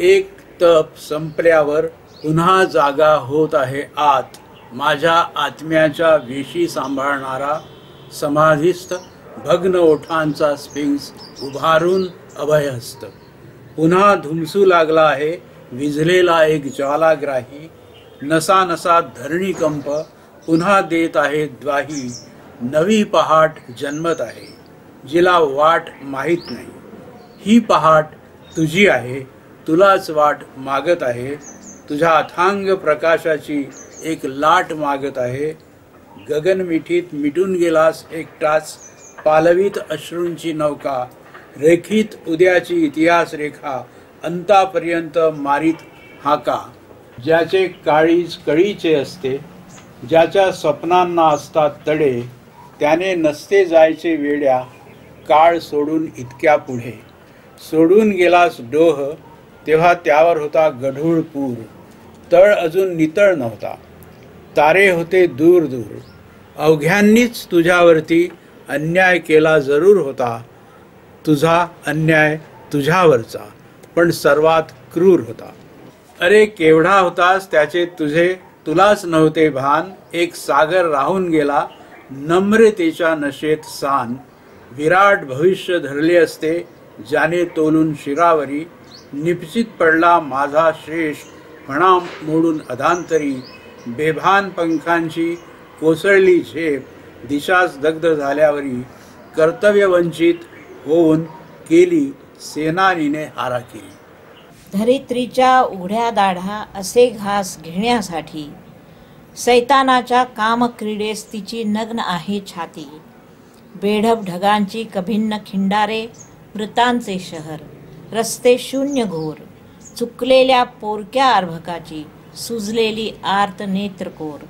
एक तप संपल्यावर पुन्हा जागा होत आहे आत. माझ्या आत्म्याच्या वेशी सांभाळणारा समाधिस्थ भग्न ओठांचा स्पिंक्स उभारून अभयहस्त. पुन्हा धुमसू लागला आहे विझलेला एक ज्वालाग्राही नसा नसा धरणी कंप पुन्हा देत आहे द्वाही नवी पहाट जन्मत आहे जिला वाट माहीत नाही. ही पहाट तुझी आहे तुलाच वाट मागत आहे. तुझ्या अथांग प्रकाशाची एक लाट मागत आहे. गगन मिठीत मिटून गेलास एकटाच पालवीत अश्रूंची नौका रेखीत उद्याची इतिहास रेखा अंतापर्यंत मारीत हाका. ज्याचे काळीज कळीचे असते ज्याच्या स्वप्नांना असतात तडे त्याने नसते जायचे वेड्या काळ सोडून इतक्या पुढे. सोडून गेलास डोह तेव्हा त्यावर होता गढूळ पूर. तळ अजून नितळ नव्हता. तारे होते दूर दूर. अवघ्यांनीच तुझ्यावरती अन्याय केला जरूर होता. तुझा अन्याय तुझ्यावरचा पण सर्वात क्रूर होता. अरे केवढा होतास त्याचे तुझे तुलाच नव्हते भान. एक सागर राहून गेला नम्रतेच्या नशेत सान. विराट भविष्य धरले असते ज्याने तोलून शिरावरी. निपचित पडला माझा शेष म्हणा मोडून अधांतरी. बेभान पंखांची कोसळली झेप दिशाच दग्ध झाल्यावरी कर्तव्यवंचित होऊन केली सेनानीने हारा केली धरित्रीच्या उघड्या दाढा असे घास घेण्यासाठी सैतानाच्या कामक्रीडेस तिची नग्न आहे छाती. बेढप ढगांची कभिन्न खिंडारे मृतांचे शहर. रस्ते शून्य घोर चुकलेल्या पोरक्या अर्भकाची सुजलेली आर्त नेत्रकोर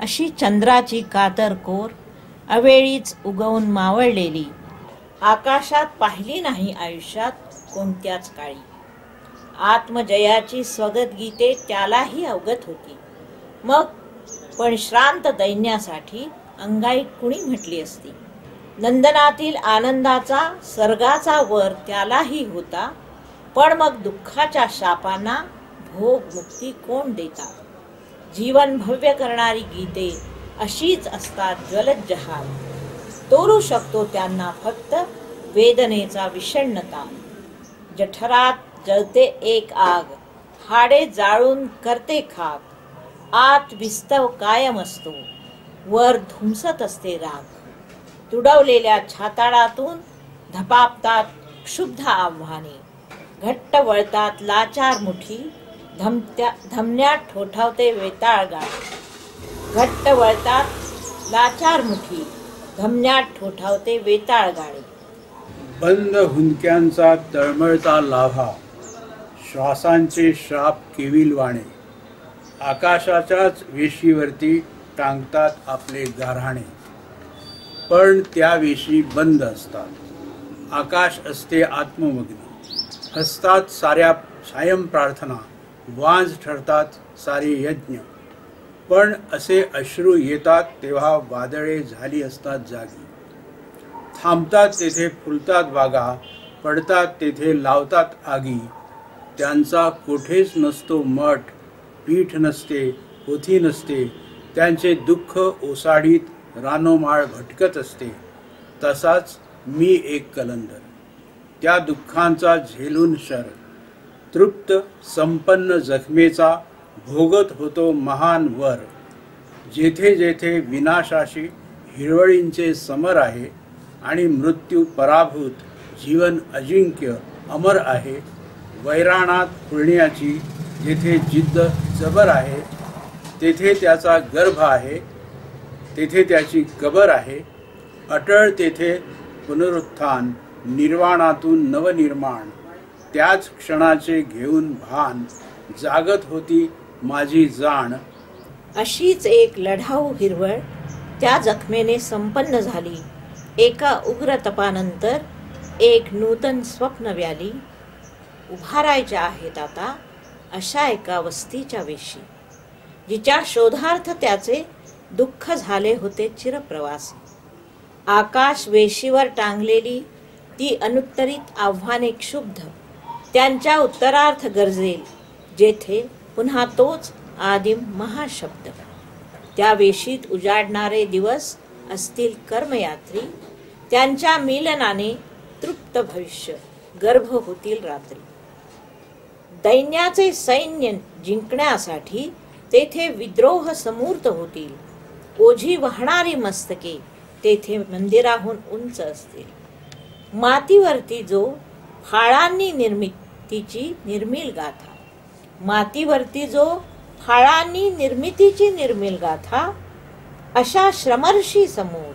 अशी चंद्राची कातर कोर अवेळीच उगवून मावळलेली आकाशात पाहिली नाही आयुष्यात कोणत्याच काळी. आत्मजयाची स्वगत गीते त्यालाही अवगत होती. मग पण श्रांत दैन्यासाठी अंगाई कुणी म्हटली असती? नंदनातील आनंदाचा सर्गाचा वर त्यालाही होता. पण मग दुःखाच्या शापांना भोग मुक्ती कोण देतात? जीवन भव्य करणारी गीते अशीच असतात जलज्जहार तोरू शकतो त्यांना फक्त वेदनेचा विषण्णता. जठरात जळते एक आग हाडे जाळून करते खाक. आत विस्तव कायम असतो वर धुमसत असते राग. तुडवलेल्या छाताळातून धपापतात क्षुब्ध आव्हाने. घट्ट वळतात लाचार मुठी धमत्या धमन्यात ठोठावते वेताळ गाडी घट्ट वळतात लाचार मुठी धमन्यात ठोठावते वेताळ गाडी बंद हुंदक्यांचा तळमळता लाभा श्वासांचे श्राप केविलवाणे आकाशाच्याच वेशीवरती टांगतात आपले गारहाणे पण त्याविषयी बंद असतात. आकाश असते आत्ममग्न. हसतात साऱ्या सायम प्रार्थना वाज ठरतात सारे यज्ञ. पण असे अश्रू येतात तेव्हा वादळे झाली असतात जागी. थांबतात तेथे फुलतात बागा पडतात तेथे लावतात आगी. त्यांचा कोठेच नसतो मठ पीठ नसते पोथी नसते त्यांचे दुःख ओसाडीत रानोमाळ भटकत असते तसाच मी एक कलंदर. त्या दुःखांचा झेलून शर. तृप्त संपन्न जखमेचा भोगत होतो महान वर. जेथे जेथे विनाशाशी हिरवळींचे समर आहे आणि मृत्यू पराभूत जीवन अजिंक्य अमर आहे वैराणात फुलण्याची जेथे जिद्द जबर आहे तेथे त्याचा गर्भ आहे तेथे त्याची कबर आहे. अटळ तेथे पुनरुत्थान निर्वाणातून नवनिर्माण. त्याच क्षणाचे घेऊन भान. जागत होती माझी जाण. अशीच एक लढाऊ हिरवळ त्या जखमेने संपन्न झाली. एका उग्र तपानंतर एक नूतन स्वप्न व्याली. उभारायच्या आहेत आता अशा एका वस्तीच्या वेशी जिच्या शोधार्थ त्याचे दुःख झाले होते चिरप्रवास. आकाश वेशीवर टांगलेली ती अनुत्तरित आव्हाने क्षुब्ध. त्यांच्या उत्तरार्थ गरजेल जेथे पुन्हा तोच आदिम महाशब्द. त्या वेशीत उजाडणारे दिवस असतील कर्मयात्री त्यांच्या मिलनाने तृप्त भविष्य गर्भ होतील रात्री. दैन्याचे सैन्य जिंकण्यासाठी तेथे विद्रोह समूर्त होतील. ओझी वाहणारी मस्तके तेथे मंदिराहून उंच असतील. मातीवरती जो फाळांनी निर्मितीची निर्मिल गाथा. मातीवरती जो फाळांनी निर्मितीची निर्मिल गाथा अशा श्रमर्षी समोर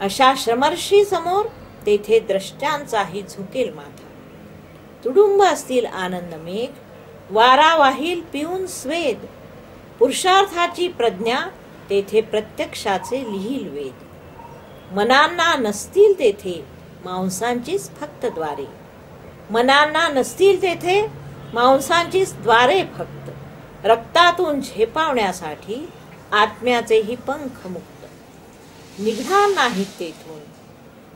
अशा श्रमर्षी समोर तेथे द्रष्ट्यांचाही झुकेल माथा. तुडुंब असतील आनंद मेघ वारा वाहील पिऊन स्वेद पुरुषार्थाची प्रज्ञा तेथे प्रत्यक्षाचे लिहिल वेद मनांना नसतील तेथे मांसांचीच फक्त द्वारे. मनांना नसतील तेथे मांसांचीच द्वारे फक्त. रक्तातून झेपावण्यासाठी आत्म्याचेही पंख मुक्त. निघणार नाहीत तेथून.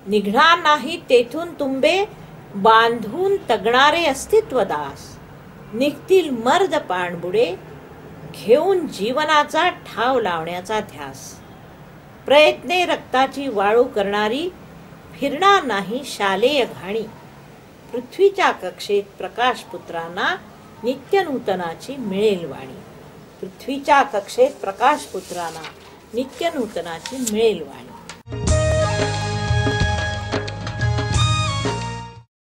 निघणार नाहीत तेथून तुंबे बांधून तगणारे अस्तित्व दास निघतील मर्द पाणबुडे घेऊन जीवनाचा ठाव लावण्याचा ध्यास. प्रयत्ने रक्ताची वाळू करणारी फिरणार नाही शालेय घाणी. पृथ्वीच्या कक्षेत प्रकाशपुत्रांना नित्यनूतनाची मिळेल वाणी पृथ्वीच्या कक्षेत प्रकाशपुत्रांना नित्यनूतनाची मिळेल वाणी